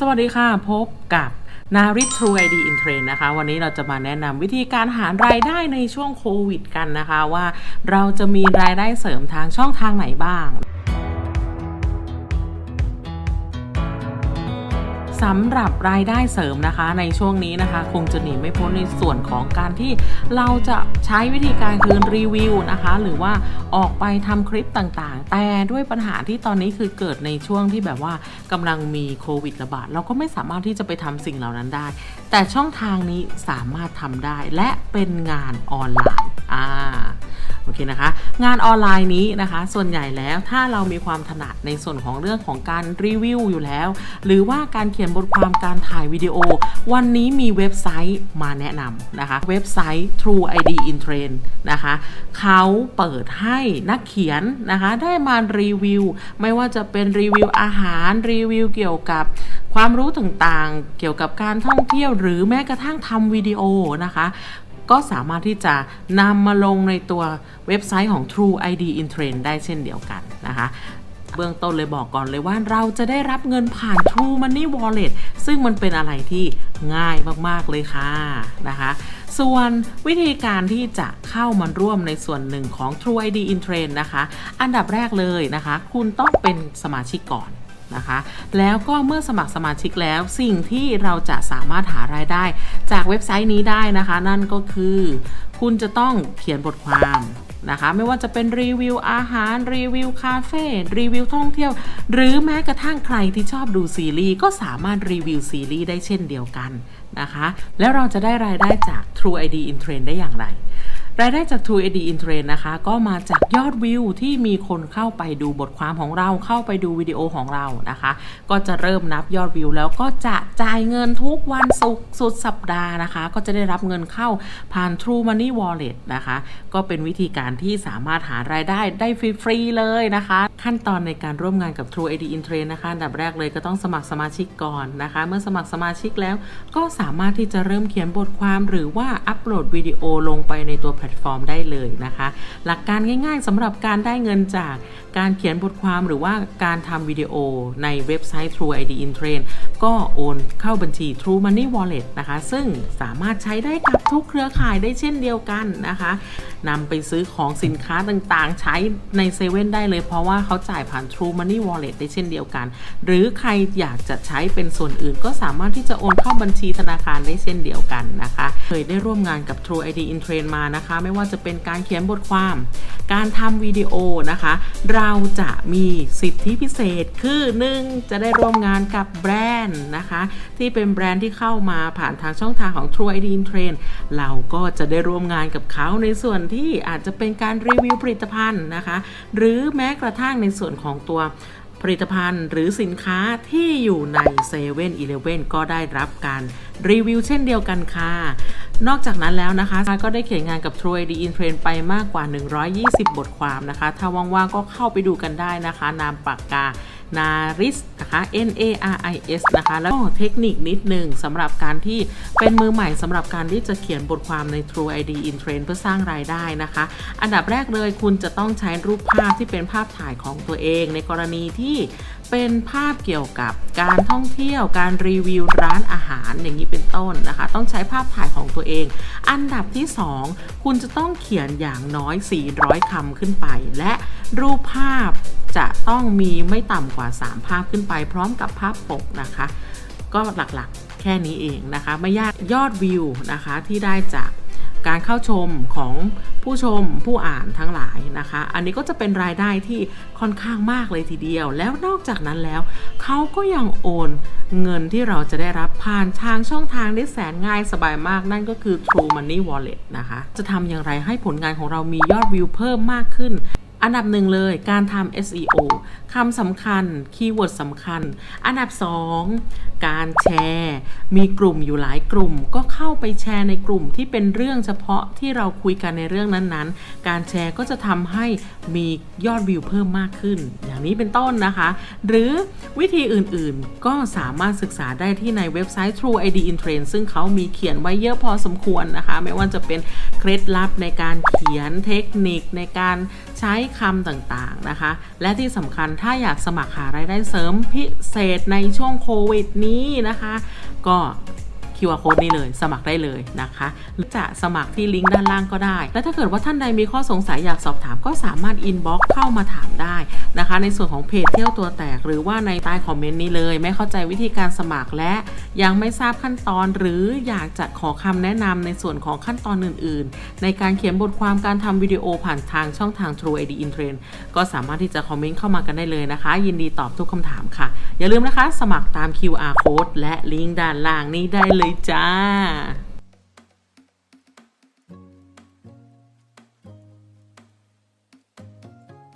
สวัสดีค่ะ พบกับนาริทรูไอดีอินเทรนนะคะ วันนี้เราจะมาแนะนำวิธีการหารายได้ในช่วงโควิดกันนะคะ ว่าเราจะมีรายได้เสริมทางช่องทางไหนบ้าง สำหรับรายได้เสริมนะคะ ในช่วงนี้นะคะ คงจะหนีไม่พ้นในส่วนของการที่เราจะใช้วิธีการคือรีวิวนะคะ หรือว่าออกไปทำคลิปต่างๆ แต่ด้วยปัญหาที่ตอนนี้คือเกิดในช่วงที่แบบว่ากำลังมีโควิดระบาดเราก็ไม่สามารถที่จะไปทำสิ่งเหล่านั้นได้ แต่ช่องทางนี้สามารถทำได้และเป็นงานออนไลน์อ่า โอเคนะคะ งานออนไลน์นี้นะคะ ส่วนใหญ่แล้วถ้าเรามีความถนัดในส่วนของเรื่องของการรีวิวอยู่แล้ว หรือว่าการเขียนบทความการถ่ายวิดีโอ วันนี้มีเว็บไซต์มาแนะนำนะคะ เว็บไซต์ True ID in Trend นะคะเขาเปิดให้นักเขียนนะคะได้มารีวิว ไม่ว่าจะเป็นรีวิวอาหารรีวิวเกี่ยวกับความรู้ต่างๆ เกี่ยวกับการท่องเที่ยวหรือแม้กระทั่งทำวิดีโอนะคะ ก็สามารถที่จะนำมาลงในตัวเว็บไซต์ของ True ID in Trend ได้เช่นเดียวกันนะคะเบื้องต้นเลยบอกก่อนเลยว่าเราจะได้รับเงินผ่าน True Money Wallet ซึ่งมันเป็นอะไรที่ง่ายมาก ๆ เลยค่ะนะคะส่วนวิธีการที่จะเข้ามาร่วมในส่วนหนึ่งของ True ID in Trend นะคะ อันดับแรกเลยนะคะ คุณต้องเป็นสมาชิกก่อน นะคะ แล้วก็เมื่อสมัครสมาชิกแล้วสิ่งที่เราจะสามารถหารายได้ จากเว็บไซต์นี้ได้นะคะ นั่นก็คือ คุณจะต้องเขียนบทความนะคะ ไม่ว่าจะเป็นรีวิวอาหารรีวิวคาเฟ่รีวิวท่องเที่ยว หรือแม้กระทั่งใครที่ชอบดูซีรีส์ก็สามารถรีวิวซีรีส์ได้เช่นเดียวกันนะคะ แล้วเราจะได้รายได้จาก True ID in Trend ได้อย่างไร รายได้จาก True AD in Trend นะคะ ก็มาจากยอดวิวที่มีคนเข้าไปดูบทความของเราเข้าไปดูวิดีโอของเรานะคะ ก็จะเริ่มนับยอดวิว แล้วก็จะจ่ายเงินทุกวันศุกร์สุดสัปดาห์นะคะ ก็จะได้รับเงินเข้าผ่าน True Money Wallet นะคะ ก็เป็นวิธีการที่สามารถหารายได้ได้ฟรีๆเลยนะคะ ขั้นตอนในการร่วมงานกับ True AD in Trend นะคะอันดับแรกเลยก็ต้องสมัครสมาชิกก่อนนะคะ เมื่อสมัครสมาชิกแล้ว ก็สามารถที่จะเริ่มเขียนบทความหรือว่าอัปโหลดวิดีโอลงไปในตัวแพลตฟอร์มได้เลยนะคะ หลักการง่ายๆสำหรับการได้เงินจากการเขียนบทความหรือว่าการทำวิดีโอในเว็บไซต์ True ID in Trend ก็โอนเข้าบัญชี True Money Wallet นะคะ ซึ่งสามารถใช้ได้กับทุกเครือข่ายได้เช่นเดียวกันนะคะนำไปซื้อของสินค้าต่างๆ ใช้ในเซเว่นได้เลย เพราะว่าเขาจ่ายผ่าน True Money Wallet ได้เช่นเดียวกัน หรือใครอยากจะใช้เป็นส่วนอื่น ก็สามารถที่จะโอนเข้าบัญชีธนาคารได้เช่นเดียวกันนะคะ เคยได้ร่วมงานกับ True ID in Trend มานะคะไม่ว่าจะเป็นการเขียนบทความ การทำวิดีโอนะคะ เราจะมีสิทธิพิเศษคือ 1. จะได้ร่วมงานกับแบรนด์นะคะ ที่เป็นแบรนด์ที่เข้ามาผ่านทางช่องทางของ True ID in Trend เราก็จะได้ร่วมงานกับเขาในส่วนที่อาจจะเป็นการรีวิวผลิตภัณฑ์นะคะ หรือแม้กระทั่งในส่วนของตัวผลิตภัณฑ์หรือสินค้าที่อยู่ใน7 e เ e ่ e อก็ได้รับการ รีวิวเช่นเดียวกันค่ะ นอกจากนั้นแล้วนะคะก็ได้เขียนงานกับ True ID in Trend ไปมากกว่า 120 บทความนะคะ ถ้าว่างๆก็เข้าไปดูกันได้นะคะ นามปากกานาริสนะคะ N A R I S นะคะ แล้วก็เทคนิคนิดหนึ่งสำหรับการที่เป็นมือใหม่สำหรับการที่จะเขียนบทความใน True ID in Trend เพื่อสร้างรายได้นะคะ อันดับแรกเลยคุณจะต้องใช้รูปภาพที่เป็นภาพถ่ายของตัวเอง ในกรณีที่ เป็นภาพเกี่ยวกับการท่องเที่ยวการรีวิวร้านอาหารอย่างนี้เป็นต้นนะคะ ต้องใช้ภาพถ่ายของตัวเอง อันดับที่ 2 คุณจะต้องเขียนอย่างน้อย 400คำขึ้นไป และรูปภาพจะต้องมีไม่ต่ำกว่า 3 ภาพขึ้นไป พร้อมกับภาพปกนะคะ ก็หลักๆแค่นี้เองนะคะ ไม่ยากยอดวิวนะคะที่ได้จาก การเข้าชมของผู้ชมผู้อ่านทั้งหลายนะคะ อันนี้ก็จะเป็นรายได้ที่ค่อนข้างมากเลยทีเดียว แล้วนอกจากนั้นแล้วเขาก็ยังโอนเงินที่เราจะได้รับผ่านทางช่องทางได้แสนง่ายสบายมากนั่นก็คือ True Money Wallet นะคะ จะทำอย่างไรให้ผลงานของเรามียอดวิวเพิ่มมากขึ้น อันดับหนึ่งเลยการทำ SEO คำสำคัญ คีย์เวิร์ดสำคัญ อันดับ2การแชร์ มีกลุ่มอยู่หลายกลุ่ม ก็เข้าไปแชร์ในกลุ่มที่เป็นเรื่องเฉพาะที่เราคุยกันในเรื่องนั้นๆ การแชร์ก็จะทำให้มียอดวิวเพิ่มมากขึ้น อย่างนี้เป็นต้นนะคะ หรือวิธีอื่นๆ ก็สามารถศึกษาได้ที่ในเว็บไซต์ True ID in Trend ซึ่งเขามีเขียนไว้เยอะพอสมควรนะคะ ไม่ว่าจะเป็น เคล็ดลับในการเขียนเทคนิคในการใช้คำต่างๆนะคะ และที่สำคัญถ้าอยากสมัครหารายได้เสริมพิเศษในช่วงโควิดนี้นะคะ ก็ QR code นี้เลยสมัครได้เลยนะคะหรือจะสมัครที่ลิงก์ด้านล่างก็ได้ และถ้าเกิดว่าท่านใดมีข้อสงสัยอยากสอบถามก็สามารถอินบ็อกเข้ามาถามได้นะคะ ในส่วนของเพจเที่ยวตัวแตก หรือว่าในใต้คอมเมนต์นี้เลย ไม่เข้าใจวิธีการสมัครและ ยังไม่ทราบขั้นตอน หรืออยากจะขอคำแนะนำในส่วนของขั้นตอนอื่น ๆ ในการเขียนบทความการทำวิดีโอผ่านทางช่องทาง True ID in Train ก็สามารถที่จะคอมเมนต์เข้ามากันได้เลยนะคะ ยินดีตอบทุกคำถามค่ะ อย่าลืมนะคะ สมัครตาม QR code และลิงก์ด้านล่างนี้ได้เลยเลยจ้า